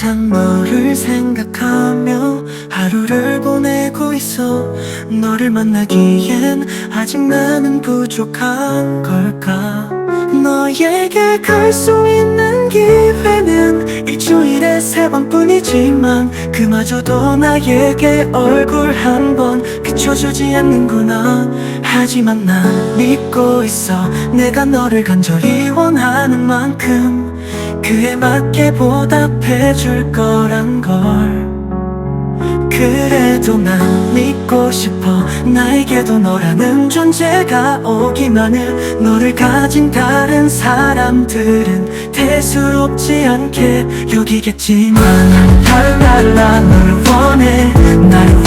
항상 너를 생각하며 하루를 보내고 있어. 너를 만나기엔 아직 나는 부족한 걸까? 너에게 갈 수 있는 기회는 일주일에 세 번뿐이지만 그마저도 나에게 얼굴 한 번 비춰주지 않는구나. 하지만 난 믿고 있어. 내가 너를 간절히 원하는 만큼 그에 맞게 보답해 줄 거란 걸. 그래도 난 믿고 싶어. 나에게도 너라는 존재가 오기만을. 너를 가진 다른 사람들은 대수롭지 않게 여기겠지만. 난 달달라 너를 원해. 나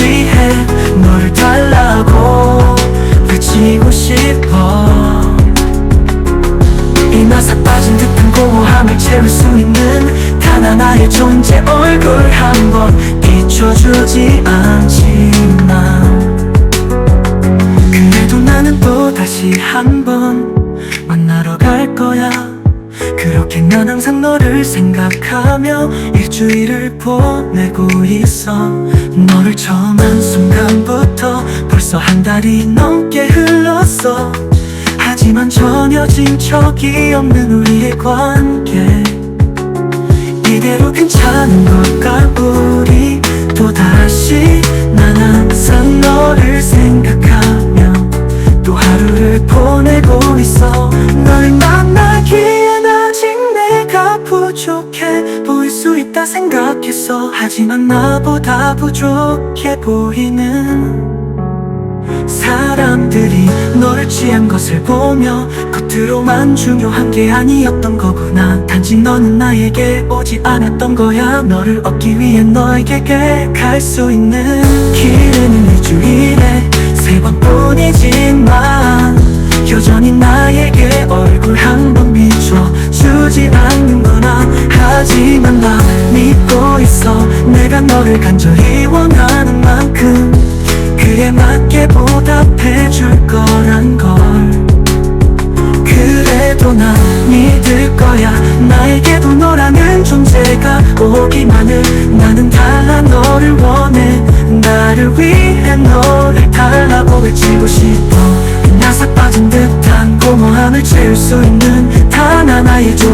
공허함을 채울 수 있는 단 하나의 존재 얼굴 한 번 비춰주지 않지만 그래도 나는 또 다시 한 번 만나러 갈 거야. 그렇게 난 항상 너를 생각하며 일주일을 보내고 있어. 너를 처음 한 순간부터 벌써 한 달이 넘게 흘렀어. 하지만 전혀 진척이 없는 우리의 관계 이대로 괜찮은 걸까? 우리 또다시 난 항상 너를 생각하며 또 하루를 보내고 있어. 너를 만나기엔 아직 내가 부족해 보일 수 있다 생각했어. 하지만 나보다 부족해 보이는 사람들이 너를 취한 것을 보며 겉으로만 중요한 게 아니었던 거구나. 단지 너는 나에게 오지 않았던 거야. 너를 얻기 위해 너에게 갈 수 있는 길은 일주일에 세 번뿐이지만 여전히 나에게 얼굴 한 번 비춰주지 않는구나. 하지만 나 믿고 있어. 내가 너를 간절히 원하는 그에 맞게 보답해 줄 거란 걸. 그래도 난 믿을 거야. 나에게도 너라는 존재가 오기만을. 나는 달라 너를 원해. 나를 위해 너를 달라고 외치고 싶어. 나사 빠진 듯한 공허함을 채울 수 있는 단 하나의 존재